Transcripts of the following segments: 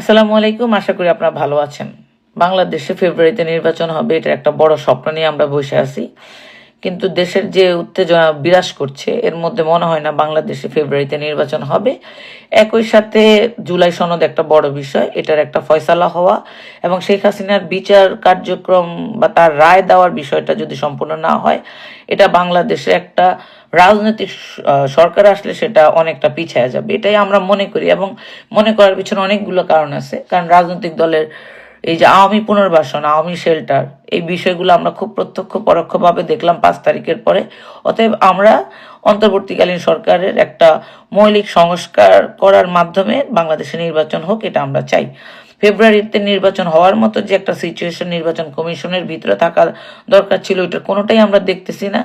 আসসালামু আলাইকুম, আশা করি আপনারা ভালো আছেন। বাংলাদেশে ফেব্রুয়ারিতে নির্বাচন হবে এটা একটা বড় স্বপ্ন নিয়ে আমরা বসে আছি। কিন্তু দেশের যে উত্তেজনা বিরাজ করছে, এর মধ্যে মনে হয় না বাংলাদেশে ফেব্রুয়ারিতে নির্বাচন হবে। একই সাথে জুলাই সনদ একটা বড় বিষয়, এটার একটা ফয়সালা হওয়া এবং শেখ হাসিনার বিচার কার্যক্রম বা তার রায় দেওয়ার বিষয়টা যদি সম্পূর্ণ না হয়, এটা বাংলাদেশে একটা রাজনৈতিক সরকার আসলে সেটা অনেকটা পিছিয়ে যাবে। এটাই আমরা মনে করি এবং মনে করার পিছনে অনেকগুলো কারণ আছে। কারণ রাজনৈতিক দলের এই যে আওয়ামী পুনর্বাসন, আওয়ামী শেল্টার, এই বিষয়গুলো আমরা খুব প্রত্যক্ষ পরোক্ষভাবে দেখলাম পাঁচ তারিখের পরে। অতএব আমরা অন্তর্বর্তীকালীন সরকারের একটা মৌলিক সংস্কার করার মাধ্যমে বাংলাদেশে নির্বাচন হোক, এটা আমরা চাই। ফেব্রুয়ারিতে নির্বাচন হওয়ার মতো যে একটা সিচুয়েশন নির্বাচন কমিশনের ভিতরে থাকা দরকার ছিল এটা কোনোটাই আমরা দেখতেছি না।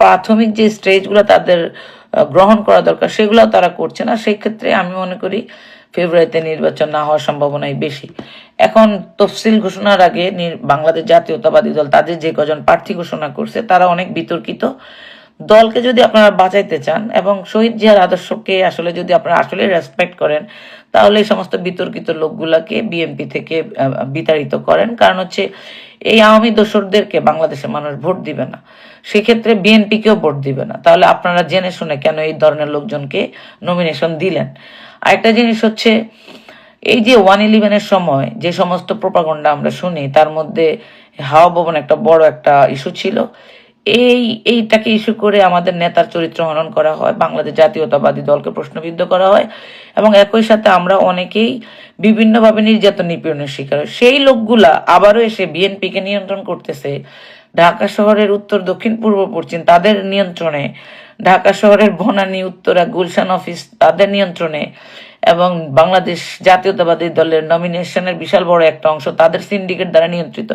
প্রাথমিক যে স্টেজগুলো তাদের গ্রহণ করা দরকার, সেগুলো তারা করছে না। সেই ক্ষেত্রে আমি মনে করি ফেব্রুয়ারিতে নির্বাচন না হওয়ার সম্ভাবনাই বেশি। এখন তফসিল ঘোষণার আগে বাংলাদেশ জাতীয়তাবাদী দল, তাদের যে কজন প্রার্থী ঘোষণা করছে, তারা অনেক বিতর্কিত। দলকে যদি আপনারা বাঁচাইতে চান এবং শহীদ জিয়ার আদর্শকে আসলে যদি আপনারা আসলে রেসপেক্ট করেন, তাহলে এই সমস্ত বিতর্কিত লোকগুলাকে বিএনপি থেকে বিতাড়িত করেন। কারণ হচ্ছে এই আওয়ামী দোসরদেরকে বাংলাদেশের মানুষ ভোট দিবে না। সেক্ষেত্রে বিএনপিকেও ভোট দিবে না। তাহলে আপনারা জেনে শুনে কেন এই ধরনের লোকজনকে নমিনেশন দিলেন? আরেকটা জিনিস হচ্ছে, এই যে ওয়ান ইলেভেনের সময় যে সমস্ত প্রপাগন্ডা আমরা শুনি, তার মধ্যে হাওয়া ভবন একটা বড় একটা ইস্যু ছিল। এই, এইটাকে ইস্যু করে আমাদের নেতার চরিত্র হনন করা হয়, বাংলাদেশ জাতীয়তাবাদী দলকে প্রশ্নবিদ্ধ করা হয় এবং একই সাথে আমরা অনেকেই বিভিন্নভাবে নির্যাতন নিপীড়নের শিকার হই। সেই লোকগুলা আবারও এসে বিএনপিকে নিয়ন্ত্রণ করতেছে। ঢাকা শহরের উত্তর, দক্ষিণ, পূর্ব, পশ্চিম, তাদের নিয়ন্ত্রণে। ঢাকা শহরের বনানী, উত্তরা, গুলশান অফিস তাদের নিয়ন্ত্রণে। এবং বাংলাদেশ জাতীয়তাবাদী দলের নমিনেশনের বিশাল বড় একটা অংশ তাদের সিন্ডিকেট দ্বারা নিয়ন্ত্রিত।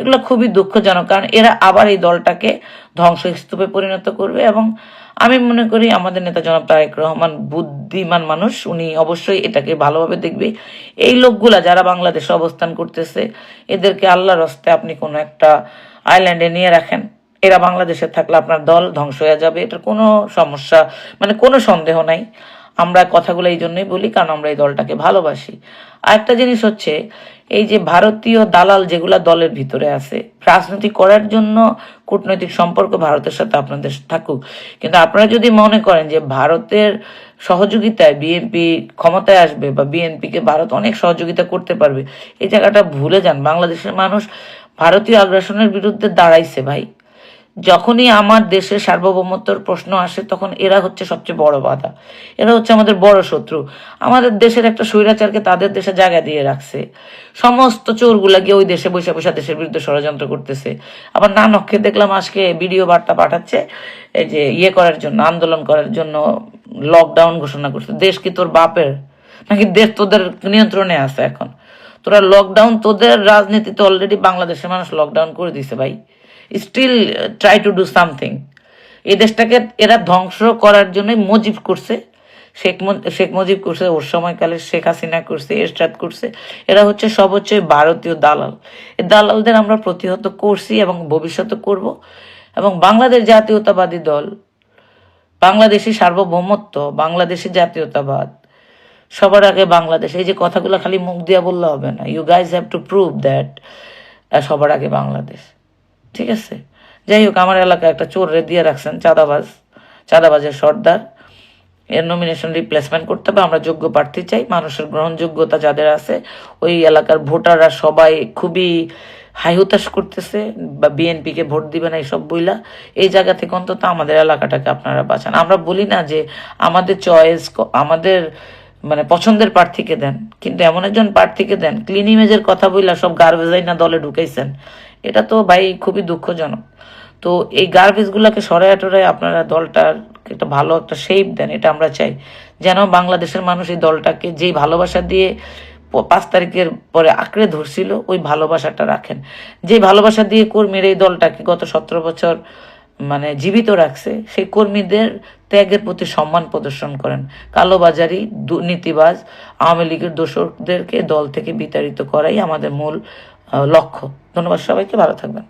এগুলো খুবই দুঃখজনক, কারণ এরা আবার এই দলটাকে ধ্বংসস্তূপে পরিণত করবে এবং আমি মনে করি আমাদের নেতা জনাব তারেক রহমান বুদ্ধিমান মানুষ, উনি অবশ্যই এটাকে ভালোভাবে দেখবে। এই লোকগুলা যারা বাংলাদেশে অবস্থান করতেছে, এদেরকে আল্লাহর রস্তে আপনি কোনো একটা আইল্যান্ডে নিয়ে রাখেন। এরা বাংলাদেশে থাকলে আপনার দল ধ্বংস হয়ে যাবে, এটার কোনো সমস্যা মানে কোনো সন্দেহ নাই। আমরা কথাগুলো এই জন্যই বলি, কারণ আমরা এই দলটাকে ভালোবাসি। আরেকটা জিনিস হচ্ছে, এই যে ভারতীয় দালাল যেগুলা দলের ভিতরে আছে, রাজনীতি করার জন্য কূটনৈতিক সম্পর্ক ভারতের সাথে আপনাদের থাকুক। কিন্তু আপনারা যদি মনে করেন যে ভারতের সহযোগিতায় বিএনপি ক্ষমতায় আসবে বা বিএনপিকে ভারত অনেক সহযোগিতা করতে পারবে, এই জায়গাটা ভুলে যান। বাংলাদেশের মানুষ ভারতীয় আগ্রাসনের বিরুদ্ধে দাঁড়াইছে ভাই। যখনই আমার দেশের সার্বভৌমত্বর প্রশ্ন আসে, তখন এরা হচ্ছে সবচেয়ে বড় বাধা। এরা হচ্ছে আমাদের বড় শত্রু। আমাদের দেশের একটা স্বৈরাচারকে তাদের দেশে জায়গা দিয়ে রাখছে। সমস্ত চোরগুলা গিয়ে ওই দেশে বসে বসে দেশের বিরুদ্ধে ষড়যন্ত্র করতেছে। আবার নানককে দেখলাম আজকে ভিডিও বার্তা পাঠাচ্ছে, এই যে ইয়ে করার জন্য, আন্দোলন করার জন্য লকডাউন ঘোষণা করছে। দেশ কি তোর বাপের? নাকি দেশ তোদের নিয়ন্ত্রণে আছে এখন? তোরা লকডাউন তোদের রাজনীতিতে অলরেডি বাংলাদেশের মানুষ লকডাউন করে দিছে ভাই। Still try to do something এই দেশটাকে এরা ধ্বংস করার জন্য মজিব করছে। শেখ শেখ মুজিব করছে, ওর সময়কালে শেখ হাসিনা করছে, এরশাদ করছে। এরা হচ্ছে সব হচ্ছে ভারতীয় দালাল। এই দালালদের আমরা প্রতিহত করছি এবং ভবিষ্যতে করব। এবং বাংলাদেশ জাতীয়তাবাদী দল, বাংলাদেশি সার্বভৌমত্ব, বাংলাদেশি জাতীয়তাবাদ, সবার আগে বাংলাদেশ। এই যে কথাগুলো খালি মুখ দিয়া বললে হবে না। You guys have to prove that সবার আগে বাংলাদেশ। ঠিক আছে? যাই হোক, আমার এলাকায় একটা চোর রে দিয়ে রাখছেন চাঁদাবাজ, চাঁদাবাজের সর্দার। এর নমিনেশন রিপ্লেসমেন্ট করতে হবে, আমরা যোগ্য প্রার্থী চাই, মানুষের গ্রহণযোগ্যতা যাদের আছে, ওই এলাকার ভোটাররা সবাই খুবই হাইহুতাশ করতেছে, বা বিএনপিকে ভোট দিবে না এইসব বইলা। এই জায়গা থেকে অন্তত আমাদের এলাকাটাকে আপনারা বাঁচান। আমরা বলি না যে আমাদের চয়েস আমাদের মানে পছন্দের প্রার্থীকে দেন, কিন্তু এমন একজন প্রার্থীকে দেন ক্লিন ইমেজের কথা বইলা সব গার্বেজাই না দলে ঢুকাইছেন। এটা তো ভাই খুবই দুঃখজনক। তো এই গার্বেজ গুলাকে সরাই টরায় আপনারা দলটার একটা ভালো একটা শেপ দেন, এটা আমরা চাই। যেন বাংলাদেশের মানুষ এই দলটাকে যেই ভালোবাসা দিয়ে পাঁচ তারিখের পরে আঁকড়ে ধরছিল, ওই ভালোবাসাটা রাখেন। যে ভালোবাসা দিয়ে কর্মীর এই দলটাকে গত সতেরো বছর মানে জীবিত রাখছে, সেই কর্মীদের ত্যাগের প্রতি সম্মান প্রদর্শন করেন। কালোবাজারি, দুর্নীতিবাজ, আওয়ামী লীগের দোষকদেরকে দল থেকে বিতাড়িত করাই আমাদের মূল লক্ষ্য। ধন্যবাদ সবাইকে ভালো থাকবেন।